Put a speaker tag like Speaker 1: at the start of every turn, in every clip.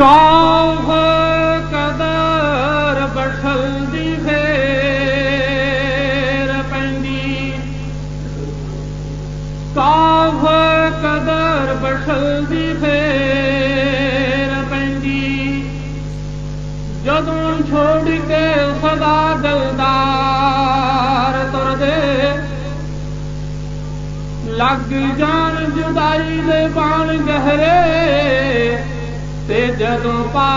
Speaker 1: कदर बसंदी फेर कदर बसंदी फेर पंदी छोड़ के सदा दिलदार लग जान जुदाई दे पान गहरे जॾूं पा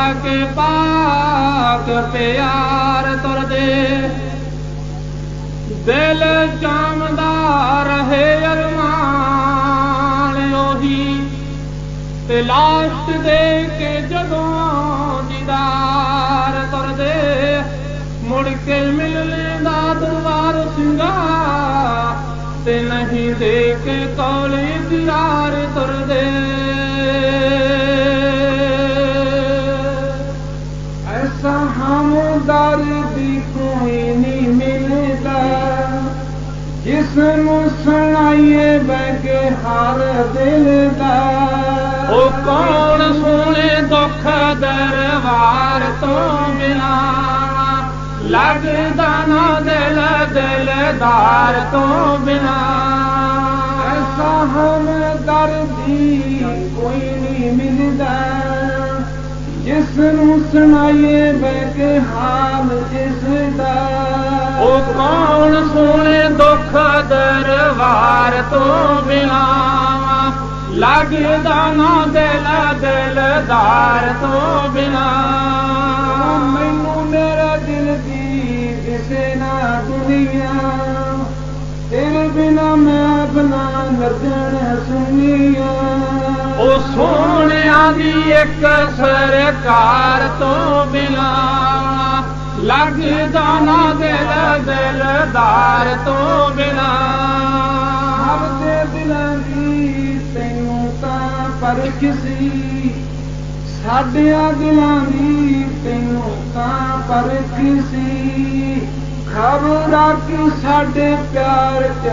Speaker 1: प्यार तरे दिल चामदारे अरमान लाश जे के जॾूं
Speaker 2: बैके हार दिल ओ कौन
Speaker 1: सोने दुख दरबार तो बिना लग दाना दिल दिलदार तो बिना
Speaker 2: ऐसा हम दर दी कोई नहीं मिलता जिसन सुनाइए बैके हार
Speaker 1: ਤੋਂ ਬਿਨਾ ਲੱਗਦਾ ਨਾ ਦਿਲ ਦਿਲਦਾਰ ਤੋਂ ਬਿਨਾ
Speaker 2: ਮੈਨੂੰ ਮੇਰਾ ਦਿਲ ਦੀ ਕਿਸੇ ਨਾ ਦੁਨੀਆ ਤੇਰੇ ਬਿਨਾ ਮੈਂ ਬਣਾ ਨਰਦਣ ਸੁਨੀਆ
Speaker 1: ਉਹ ਸੋਹਣਿਆਂ ਦੀ ਇੱਕ ਸਰਕਾਰ ਤੋਂ ਬਿਨਾ ਲੱਗਦਾ ਨਾ ਦਿਲ ਦਿਲਦਾਰ ਤੋਂ ਬਿਨਾ
Speaker 2: ਕਿਸੇ ਸਾਡਿਆਂ ਦਿਲਾਂ ਦੀ ਤੈਨੂੰ ਤਾਂ ਪਰ ਕਿਸੇ ਖਬਰਾਂ ਕਿ ਸਾਡੇ ਪਿਆਰ 'ਚ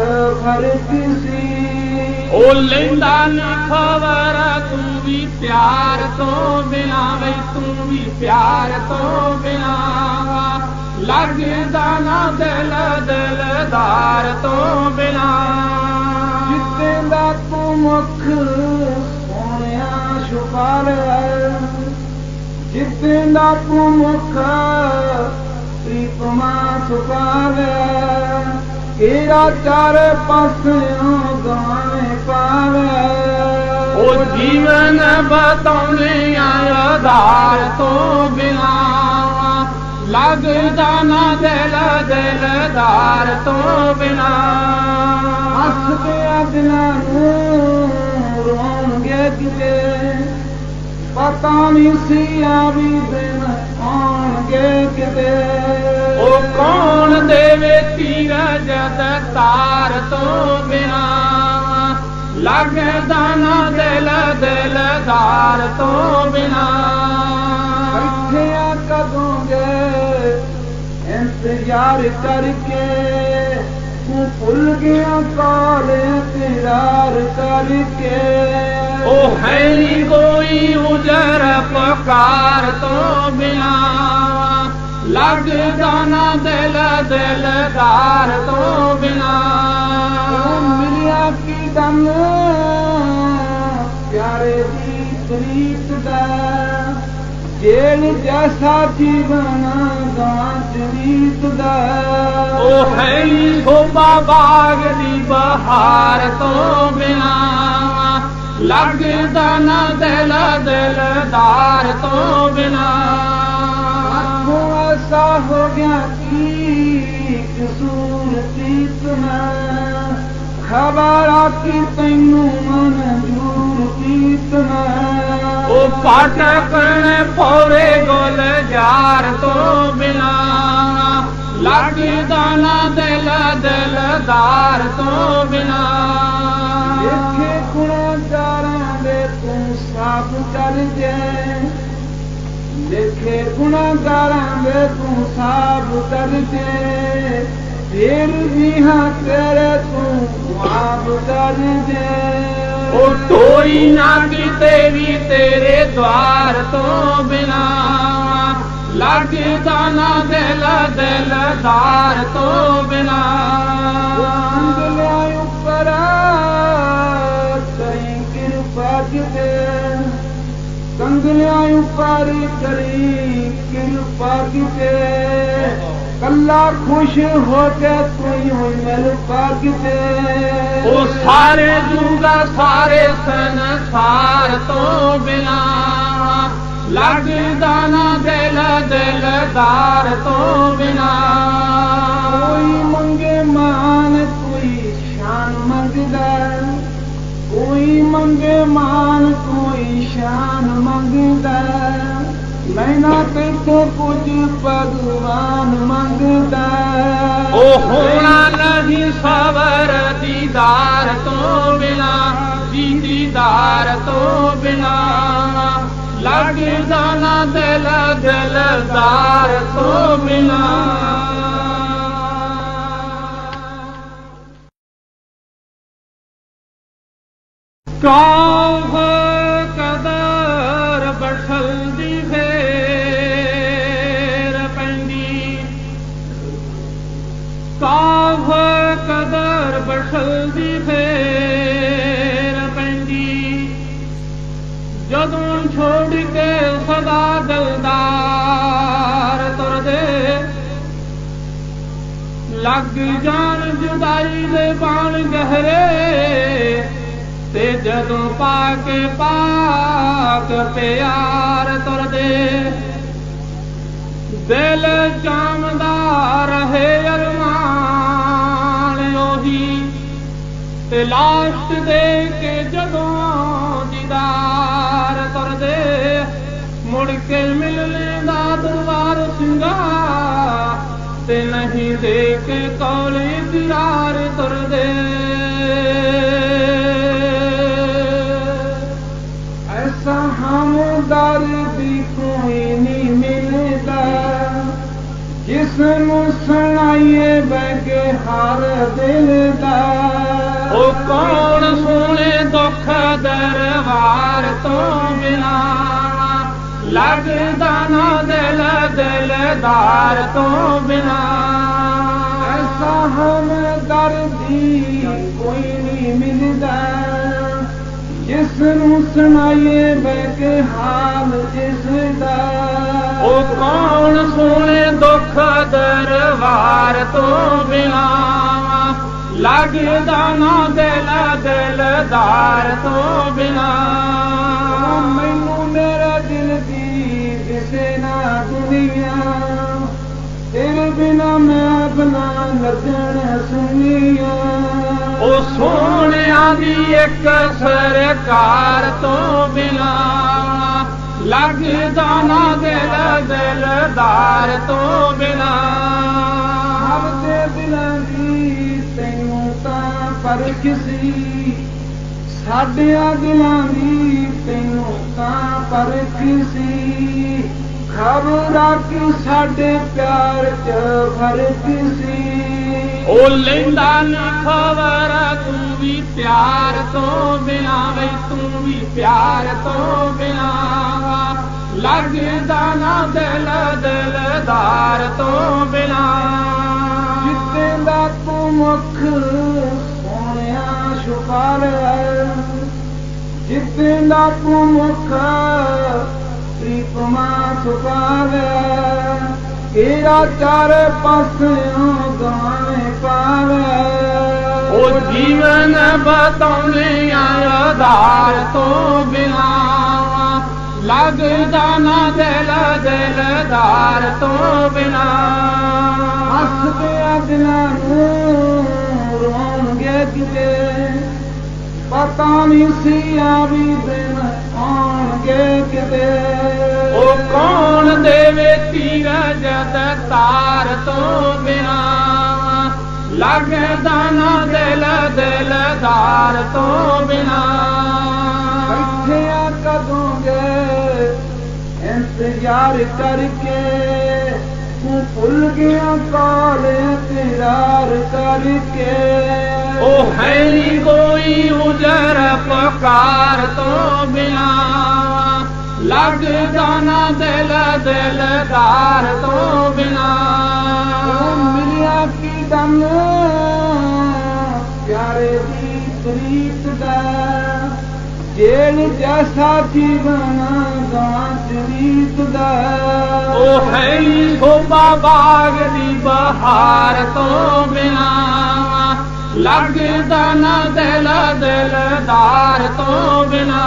Speaker 2: ਫਰਕ ਸੀ
Speaker 1: ਉਹ ਲੈਂਦਾ ਨਹੀਂ ਖਬਰ ਤੂੰ ਵੀ ਪਿਆਰ ਤੋਂ ਬਿਨਾ ਵੇ ਤੂੰ ਵੀ ਪਿਆਰ ਤੋਂ ਬਿਨਾ ਲੱਗਦਾ ਨਾ ਦਿਲ ਦਿਲਦਾਰ ਤੋਂ ਬਿਨਾ
Speaker 2: ਜਿੱਤੇ ਦਾ ਤੂੰ ਮੁਖ ਜਿਸ ਦਾ ਕੋ ਮੁਖਾ ਪ੍ਰੀਤਮਾ ਸੁਖਾਵੇ ਏਰਾ ਚਾਰ ਪਾਸਿਓਂ ਗਾਣੇ ਪਾਵੇ ਉਹ
Speaker 1: ਜੀਵਨ ਬਤਾਉਨੇ ਆਧਾਰ ਤੋਂ ਬਿਨਾ ਲੱਗਦਾ ਨਾ ਦਿਲ ਦਿਲਦਾਰ ਤੋਂ ਬਿਨਾ
Speaker 2: ਹੱਸਦੇ ਅਦਨਾ ਨੂੰ ਰੋਣਗੇ ਕਿਤੇ पता नहीं सी आवी दिन कौन किते ओ
Speaker 1: कौन देवे तीरा जद तार तो बिना लग दाना दिल दिल दार तो बिना
Speaker 2: बैठिया कदों इंतजार करके भूल गया काले इंतजार करके
Speaker 1: जर पकार तो लॻंदा दल दलगार तोबीद
Speaker 2: प्यारी शी दे जैसा जी बना गानो
Speaker 1: बाबा गॾी पहार तो ਲੱਗਦਾ ਨਾ ਦਿਲ ਦਿਲਦਾਰ ਤੋਂ ਬਿਨਾ ਅੱਖੋਂ
Speaker 2: ਅਸਾ ਹੋ ਗਿਆ ਕੀ ਕਸੂਰ ਤੀਸਨਾ ਖਬਰ ਆ ਕੀ ਤੈਨੂੰ ਮਨਜ਼ੂਰ ਤੀਸਨਾ
Speaker 1: ਉਹ ਪਾਟ ਕਰਨੇ ਪੌਰੇ ਗੋਲ ਜਾਰ ਤੋਂ ਬਿਨਾ ਲੱਗਦਾ ਨਾ ਦਿਲ ਦਿਲਦਾਰ ਤੋਂ
Speaker 2: 나가람 베 쿠사브 तरते देर जिहा कर तू വാബ് तरजे ઓ
Speaker 1: તોરી ના કી તવી तेरे द्वार તો બિના લાગીતા ના દિલ દિલદાર તો બિના
Speaker 2: ગંગલ્યા ઉપર સહી કૃપા કે સંગલ્યા ઉપર पार्क कला खुश होते तुई हुई मेरे ओ
Speaker 1: सारे दूंगा सारे सन सार तो बिना लग दाना दिल दिलदार तो बिना कोई
Speaker 2: मंगे मान कोई शान मंगदा कोई मंगे मान कोई शान मंगदा मैं ना तेरे तो
Speaker 1: सवर दीदार तो बिना दीदीदार तो बिना लॻा दल दलदार तो बिना लॻ जान जुदा गे जूं पा प्यार رہے दिल जामदारे تے लाश دے के जॾो जीदा
Speaker 2: के हर दिल
Speaker 1: ओ कौन सुने दुख दरबार तो बिना लग दाना दिल दिलदार तो बिना
Speaker 2: ऐसा हम दर दी कोई नहीं मिलता जिस सुनाइए बैके हाल जिस दौ
Speaker 1: कौन सुने ਹਾਰ ਤੋਂ ਬਿਨਾ ਲੱਗਦਾ ਨਾ ਦਿਲ ਦਿਲਦਾਰ ਤੋਂ ਬਿਨਾ
Speaker 2: ਮੈਨੂੰ ਮੇਰਾ ਦਿਲ ਦੀ ਦਿਸੇ ਨਾ ਦੁਨੀਆ ਤੇਰੇ ਬਿਨਾ ਮੈਂ ਆਪਣਾ ਨਰਜਣ ਸੁਨੀਆ
Speaker 1: ਉਹ ਸੋਹਣਿਆਂ ਦੀ ਇੱਕ ਸਰਕਾਰ ਤੋਂ ਬਿਨਾ ਲੱਗਦਾ ਨਾ ਦਿਲ ਦਿਲਦਾਰ ਤੋਂ ਬਿਨਾ
Speaker 2: ਕਿਸੇ ਸਾਡਿਆਂ ਦਿਲਾਂ ਦੀ ਤੈਨੂੰ ਤਾਂ ਪਰ ਸੀ ਖਬਰਾਂ ਕਿ ਸਾਡੇ ਪਿਆਰ 'ਚ ਫਰਕ ਸੀ
Speaker 1: ਉਹ ਲੈਂਦਾ ਨਹੀਂ ਖਬਰ ਤੂੰ ਵੀ ਪਿਆਰ ਤੋਂ ਬਿਨਾ ਵੇ ਤੂੰ ਵੀ ਪਿਆਰ ਤੋਂ ਬਿਨਾ ਲੱਗਦਾ ਨਾ ਦਿਲ ਦਿਲਦਾਰ ਤੋਂ ਬਿਨਾ ਜਿੱਤੇ
Speaker 2: ਦਾ ਤੂੰ ਮੁਖ पर जितना कुमुख प्रीतमा सुपार तेरा चार पासियों गाने पर ओ
Speaker 1: जीवन बताने आधार तो बिना लग जाना दिल दिलदार तो बिना
Speaker 2: अगला दिलां रोंगे ਪਤਾ ਨਹੀਂ ਸੀ ਆ ਵੀ ਦਿਨ ਆਉਣਗੇ ਕਿਤੇ
Speaker 1: ਉਹ ਕੌਣ ਦੇਵੇ ਤੀਰਾ ਜਦ ਤਾਰ ਤੋਂ ਬਿਨਾ ਲੱਗਦਾ ਨਾ ਦਿਲ ਦਿਲਦਾਰ ਤੋਂ ਬਿਨਾ
Speaker 2: ਇੱਥਿਆ ਕਦੋਂ ਗਏ ਇੰਤਜ਼ਾਰ ਕਰਕੇ ਤੂੰ ਭੁੱਲ ਗਿਆ ਕਾਲੇ ਤੇਰਾ ਕਰਕੇ
Speaker 1: ਉਹ ਹੈ ਨਹੀਂ ਕੋਈ ਉਜਰ ਪਕਾਰ ਤੋਂ ਬਿਨਾ ਲੱਗਦਾ ਨਾ ਦਿਲ ਦਿਲਦਾਰ ਤੋਂ ਬਿਨਾ ਉਹ
Speaker 2: ਮਿਲਿਆ ਕੀ ਦਮ ਪਿਆਰੇ ਦੀ ਪ੍ਰੀਤ ਦਾ ਜੇਲ ਜੈਸਾ ਜੀਵਨ ਗਾਂਚ ਰੀਤ ਦਾ
Speaker 1: ਉਹ ਹੈ ਹੀ ਗੋਬਾ ਬਾਗ ਦੀ ਬਹਾਰ ਤੋਂ ਬਿਨਾ लगदान दिल दिल दार तो बिना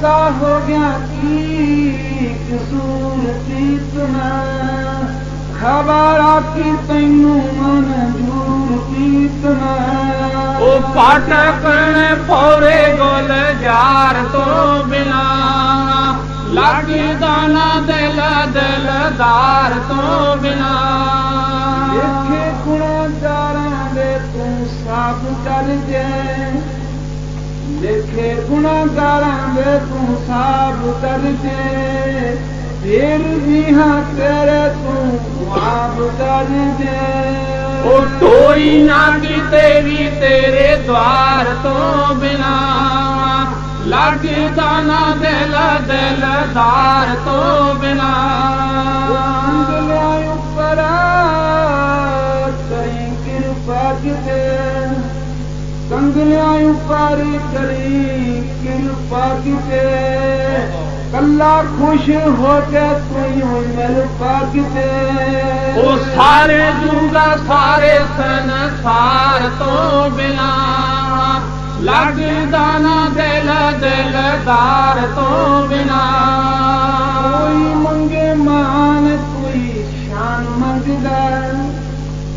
Speaker 2: सा हो गया की खबर आपकी तेनू मन ओ
Speaker 1: पाठक पौरे गोल जार तो बिना लागी दाना दिल दिल तो बिना
Speaker 2: गुण ਤੂੰ ਆਬ ਕਰਦੇ
Speaker 1: ਉਹ जे ਨਾ तेरी तेरे ਤੇਰੇ ਦਵਾਰ ਤੋਂ ਬਿਨਾ ਲੱਗਦਾ ਨਾ ਦਿਲ ਦਿਲਦਾਰ ਤੋਂ ਬਿਨਾ
Speaker 2: سن
Speaker 1: سار تو بلا لگ دانا دل دل دار تو लॻ کوئی
Speaker 2: منگے مان کوئی شان उन मान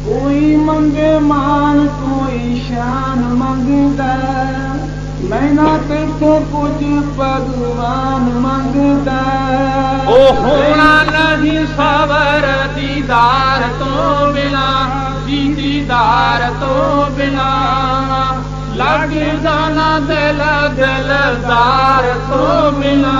Speaker 2: کوئی منگے مان
Speaker 1: सबर दीदार तो बिना दीदीदार तो बिना लड़ी दाना दलदलदार तो बिना